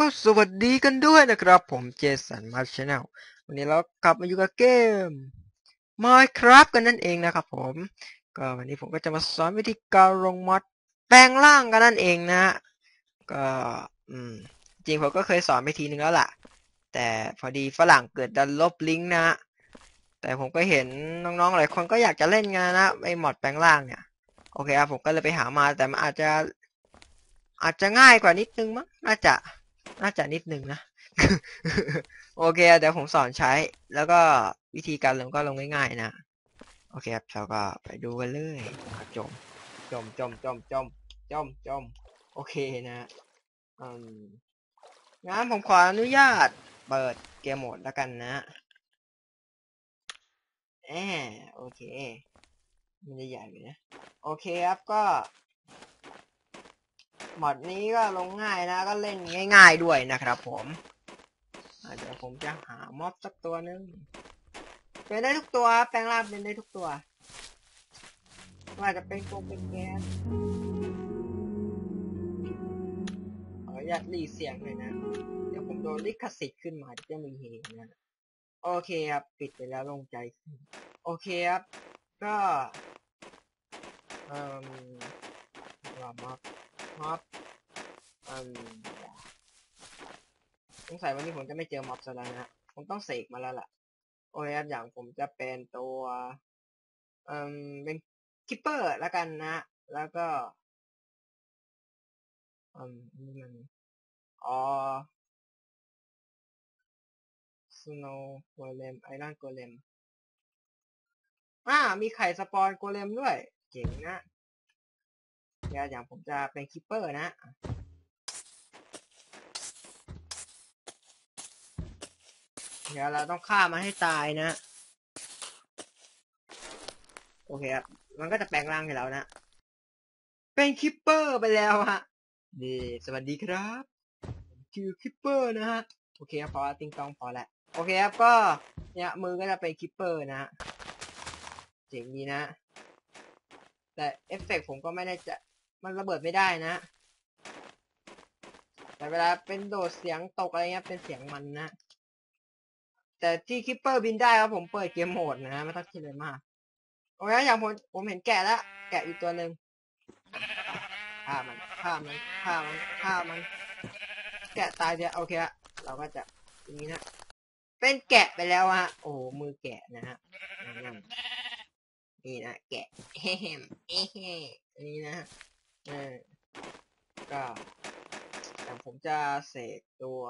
ก็สวัสดีกันด้วยนะครับ ผมเจสันมาชแนลวันนี้เรากลับมาอยู่กับเกม Minecraft กันนั่นเองนะครับผมก็วันนี้ผมก็จะมาสอนวิธีการลงมอดแปลงร่างกันนั่นเองนะก็อืมจริงผมก็เคยสอนไปทีนึงแล้วล่ะ แต่พอดีฝรั่งเกิดดันลบลิงก์นะ แต่ผมก็เห็นน้องๆหลายคนก็อยากจะเล่นงานนะไอมอดแปลงร่างเนี่ยโอเคครับผมก็เลยไปหามาแต่มันอาจจะ อาจจะง่ายกว่านิดนึงมั้งน่าจะ น่าจะนิดนึงนะ โอเคเดี๋ยวผมสอนใช้ แล้วก็วิธีการลงก็ลงง่ายๆนะ โอเคครับเราก็ไปดูกันเลยจม จมจมจมจมจมจม โอเคนะอืมงั้นผมขออนุญาต เปิดเกมโหมดแล้วกันนะแอโอเค มันจะใหญ่เลยนะ โอเคครับก็ มอดนี้ก็ลงง่ายนะก็เล่นง่าย ๆด้วยนะครับ ผมเดี๋ยวผมจะหาม็อบสักตัวหนึงเป็นได้ทุกตัวแปลงร่างเป็นได้ทุกตัว ว่าจะเป็นโกเป็นแก๊สขออนุญาตรีเสียงเลยนะ เดี๋ยวผมโดนลิขสิทธิ์ขึ้นมาจะมีเฮนะโอเคครับ ปิดไปแล้วลงใจ โอเคครับ ก็ เอ่อรอม็อบ ม็อบอืมสงสัยวันนี้ผมจะไม่เจอม็อบซะแล้วนะผมต้องเสกมาแล้วล่ะ โอเคครับอย่างผมจะเป็นตัวอืมเป็นคิปเปอร์แล้วกันนะ แล้วก็อืมนี่มันอ๋อสโนว์โกเลมไอรอนโกเลมอ่า มีไข่สปอนโกเลมด้วยเจ๋งนะ อย่างผมจะเป็นคิปเปอร์นะเดี๋ยวเราต้องฆ่ามันให้ตายนะ โอเคครับ มันก็จะแปลงร่างให้เรานะ เป็นคิปเปอร์ไปแล้วฮะดีสวัสดีครับคือคิปเปอร์นะฮะ โอเคครับพอติงตองพอแล้วโอเคครับก็เนี่ยมือก็จะเป็นคิปเปอร์นะฮะ เจ๋งดีนะ แต่เอฟเฟกต์ผมก็ไม่ได้จะ มันระเบิดไม่ได้นะ แต่เวลาเป็นโดดเสียงตกอะไรเงี้ยเป็นเสียงมันนะ แต่ที่คิปเปอร์บินได้ครับผมเปิดเกมโหมดนะไม่ต้องคิดเลยมากโอเคอย่างผมผมเห็นแกะแล้วแกะอีกตัวหนึ่งฆ่ามันฆ่ามันฆ่ามันฆ่ามัน แกะตายเดียวโอเคละเราก็จะอย่างนี้นะ เป็นแกะไปแล้วฮะ โอ้มือแกะนะฮะนั่นนี่นะแกะเฮ้เอ้เฮ้นนี้นะฮะ เออก็แต่ผมจะเสกตัว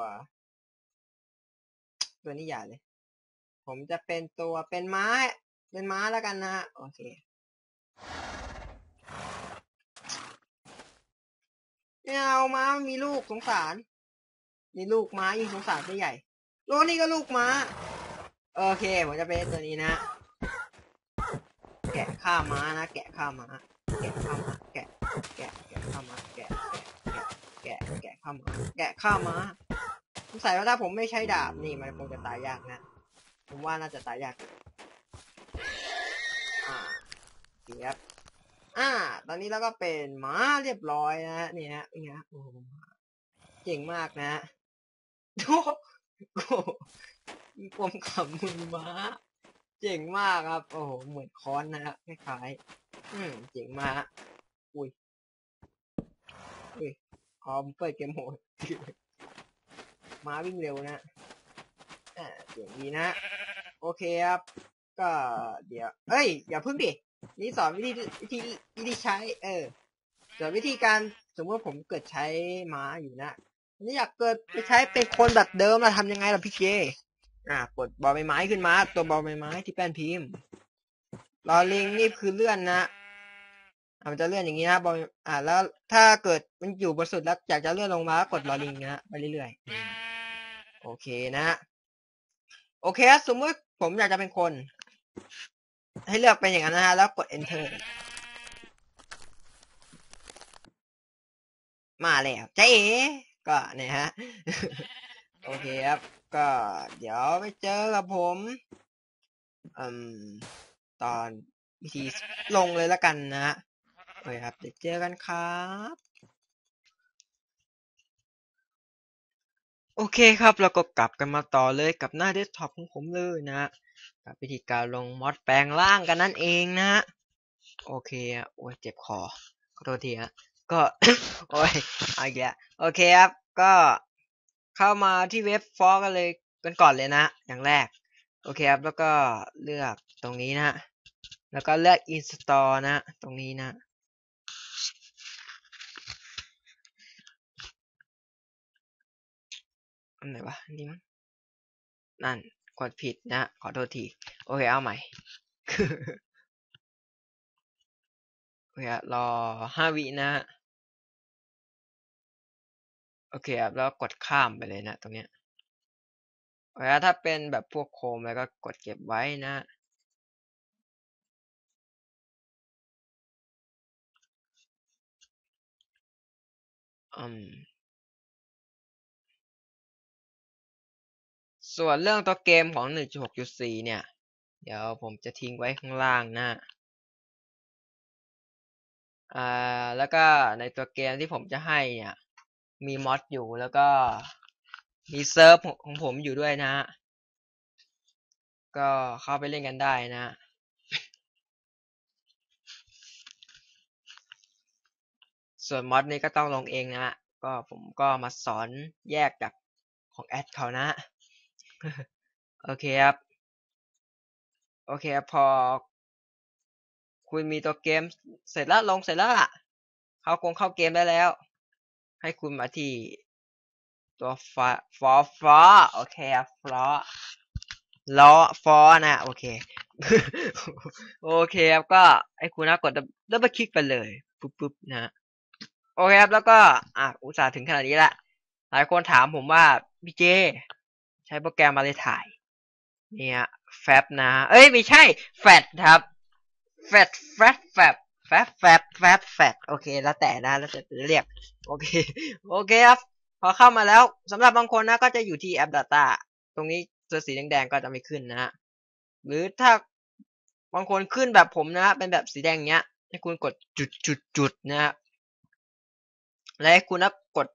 ตัวนี้อย่าเลย ผมจะเป็นตัวเป็นม้า เป็นม้าแล้วกันนะโอเคไม่เอาม้ามีลูกสงสารมีลูกม้ายิ่งสงสารตัวใหญ่โลนี่ก็ลูกม้า โอเคผมจะเป็นตัวนี้นะ แกะข้าม้านะ แกะข้าม้า แกะข้าม้า แกะ แกะแกะข้าม้าแกะแกะแกะแกะข้าม้าแกะข้าม้าสงสัยว่าถ้าผมไม่ใช้ดาบนี่มันคงจะตายยากนะ ผมว่าน่าจะตายยากอ่าเสียบอ่า ตอนนี้เราก็เป็นหมาเรียบร้อยนะนี่ฮะเนไงฮะโอ้โหเจ๋งมากนะโอ้โหมีความขำมือม้า เจ๋งมากครับ โอ้โห เหมือนค้อนนะคล้ายๆอืมเจ๋งมากอุ้ย พอมเปิดเกมโหมดม้าวิ่งเร็วนะอ่าเจ๋งดีนะ โอเคครับ ก็เดี๋ยว เอ้ย อย่าพึ่งดิ นี่สอนวิธีวิธีวิธีใช้ เออสอนวิธีการสมมติผมเกิดใช้ม้าอยู่นะนี่อยากเกิดไปใช้เป็นคนแบบเดิมเราทำยังไงล่ะพี่เจอ่ากดบอลใบไม้ขึ้นมา ตัวบอลใบไม้ที่แป้นพิมพ์รอลิงนี่คือเลื่อนนะ มันจะเลื่อนอย่างนี้นะบอลอ่า แล้วถ้าเกิดมันอยู่บนสุดแล้วอยากจะเลื่อนลงมาก็กดรอลิงนะไปเรื่อยๆโอเคนะโอเคสมมติผมอยากจะเป็นคน ให้เลือกเป็นอย่างนั้นนะฮะแล้วกด enter มาแล้วเจ๊ก็เนี่ยฮะ โอเคครับ ก็เดี๋ยวไปเจอกับผมอืมตอนวิธีลงเลยละกันนะฮะ โอเคครับ เดี๋ยวเจอกันครับโอเคครับแล้วก็กลับกันมาต่อเลยกับหน้าเดสก์ท็อปของผมเลยนะกับวิธีการลงมอดแปลงร่างกันนั่นเองนะโอเคอะโอ้ยเจ็บคอขอโทษทีฮะก็โอ้ยเอาอีกแล้วโอเคครับก็เข้ามาที่เว็บฟอกันเลยกันก่อนเลยนะอย่างแรกโอเคครับแล้วก็เลือกตรงนี้นะฮะแล้วก็เลือก install นะตรงนี้นะ อันไหนวะนี่มั้งนั่นกดผิดนะ ขอโทษที โอเค เอาใหม่โอเคครับรอห้าวินะ โอเคครับแล้วกดข้ามไปเลยนะ ตรงเนี้ยโอเคถ้าเป็นแบบพวกโคมแล้วก็กดเก็บไว้นะอืม ส่วนเรื่องตัวเกมของ 1.6.4 เนี่ย เดี๋ยวผมจะทิ้งไว้ข้างล่างนะอ่าแล้วก็ในตัวเกมที่ผมจะให้เนี่ย มีมอดอยู่แล้วก็มีเซิร์ฟของผมอยู่ด้วยนะ ก็เข้าไปเล่นกันได้นะส่วนมอดนี้ก็ต้องลงเองนะ ก็ผมก็มาสอนแยกจากของแอดเขานะ โอเคครับ โอเคครับพอ คุณมีตัวเกมเสร็จแล้วลงเสร็จแล้วล่ะ เข้ากงเข้าเกมได้แล้ว ให้คุณมาที่ตัวฟอฟอฟอโอเคครับฟอล้อฟอนะโอเค โอเคครับก็ให้คุณนะกดดับเบิลคลิกไปเลยปุ๊บปุ๊บนะโอเคครับแล้วก็อะอุตส่าห์ถึงขนาดนี้ละหลายคนถามผมว่าพี่เจ ใช้โปรแกรมอะไรถ่าย เนี่ยแฟบนะ เอ้ย ไม่ใช่ แฟดครับ แฟดแฟดแฟบแฟบแฟบแฟบแฟดโอเค แล้วแต่นะ แล้วแต่จะเรียก โอเค โอเคครับ พอเข้ามาแล้วสำหรับบางคนนะ ก็จะอยู่ที่แอป Data ตรงนี้ตัวสีแดงๆก็จะไม่ขึ้นนะฮะ หรือถ้าบางคนขึ้นแบบผมนะ เป็นแบบสีแดงเนี้ย ให้คุณกดจุดจุดจุดนะฮะ และให้คุณนะกด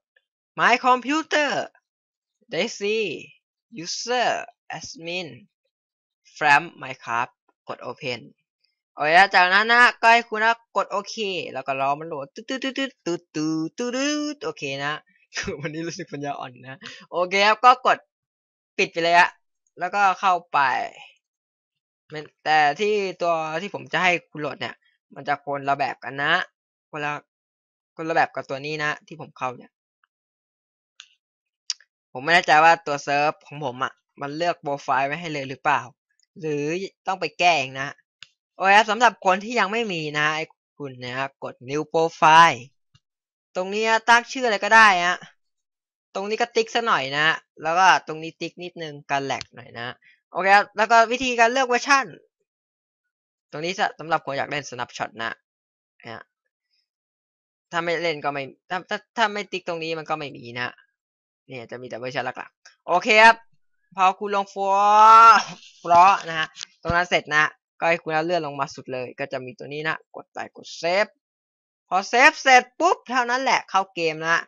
My Computer Daisy User Admin Fram Minecraft กด Open โอเคจากนั้นนะก็ให้คุณนะกดโอเค แล้วก็รอมันโหลดตืดตืดตืดตืดตืดตืดตืดโอเคนะวันนี้รู้สึกปัญญาอ่อนนะ โอเคครับก็กดปิดไปเลยอะแล้วก็เข้าไปแต่ที่ตัวที่ผมจะให้คุณโหลดเนี่ย มันจะคนละแบบกันนะคนละคนละแบบกับตัวนี้นะ ที่ผมเข้าเนี่ย ผมไม่แน่ใจว่าตัวเซิร์ฟของผมอะ่ะ มันเลือกโปรไฟล์ไว้ให้เลยหรือเปล่า หรือต้องไปแก้เองนะ โอเคสำหรับคนที่ยังไม่มีนะไอ้คุณนะกด new profile ตรงนี้ตั้งชื่ออะไรก็ได้ฮะตรงนี้ก็ติ๊กสักหน่อยนะ แล้วก็ตรงนี้ติ๊กนิดนึงการแหลกหน่อยนะ โอเค แล้วก็วิธีการเลือกเวอร์ชันตรงนี้สำหรับคนอยากเล่น snapshot นะฮะถ้าไม่เล่นก็ไม่ ถ้าถ้าถ้าไม่ติ๊กตรงนี้มันก็ไม่มีนะ เนี่ยจะมีแต่เวอร์ชันหลักๆ โอเคครับ พอคุณลงฟลอฟลอนะฮะ ตรงนั้นเสร็จนะ ก็ให้คุณเลื่อนลงมาสุดเลย ก็จะมีตัวนี้นะ กดไปกดเซฟ พอเซฟเสร็จปุ๊บ เท่านั้นแหละเข้าเกมนะ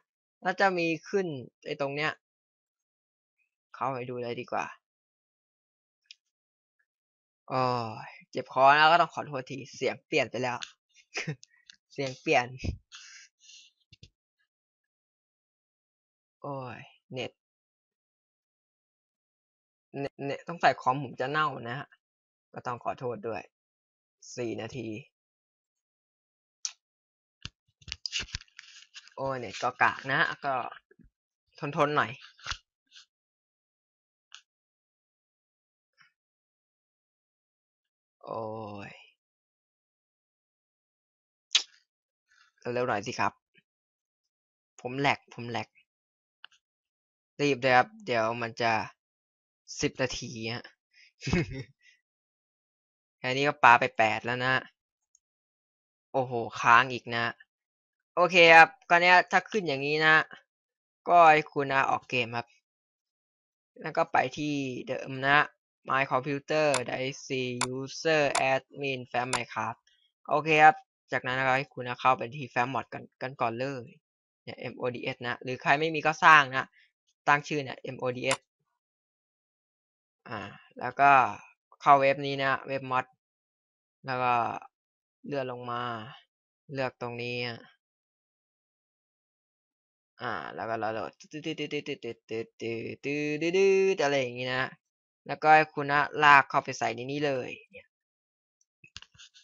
แล้วจะมีขึ้นไอ้ตรงเนี้ย เข้าไปดูเลยดีกว่าโอ้ยเจ็บคอนะก็ต้องขอโทษที เสียงเปลี่ยนไปแล้ว เสียงเปลี่ยน โอ้ย เน็ต เน็ตต้องใส่คอมผมจะเน่านะฮะ ก็ต้องขอโทษด้วยสี่นาที โอ้เน็ตก็กากนะ ก็ทนทนหน่อย โอ้ยเร็วๆหน่อยสิครับ ผมแหลก ผมแหลก รีบเลยครับ เดี๋ยวมันจะสิบนาทีฮะแค่นี้ก็ปาไปแปดแล้วนะ โอ้โห ค้างอีกนะ โอเคครับก็เนี้ยถ้าขึ้นอย่างนี้นะ ก็ให้คุณนะออกเกมครับ แล้วก็ไปที่เดิมนะ My Computer Daisy User Admin Fam Minecraft โอเคครับ จากนั้นนะครับให้คุณนะเข้าไปที่ Fam Mod กันกันก่อนเลยเนี่ย MODS นะ หรือใครไม่มีก็สร้างนะ ตั้งชื่อเนี่ย mods อ่า แล้วก็เข้าเว็บนี้นะ เว็บมอดแล้วก็เลื่อนลงมา เลือกตรงนี้อะอ่า แล้วก็เราโหลดตืดตืดตืดตืดตืดตืดตืดตืดตืดอะไรอย่างงี้นะ แล้วก็ให้คุณนะลากเข้าไปใส่ในนี้เลย เนี่ย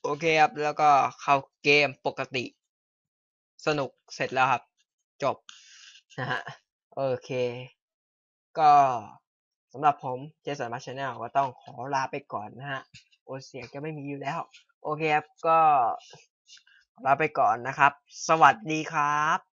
โอเคครับ แล้วก็เข้าเกมปกติ สนุกเสร็จแล้วครับ จบนะฮะ โอเค ก็สำหรับผมเจสันมาชาแนลก็ต้องขอลาไปก่อนนะฮะ โอเสียงจะไม่มีอยู่แล้ว โอเคครับ ก็ลาไปก่อนนะครับ สวัสดีครับ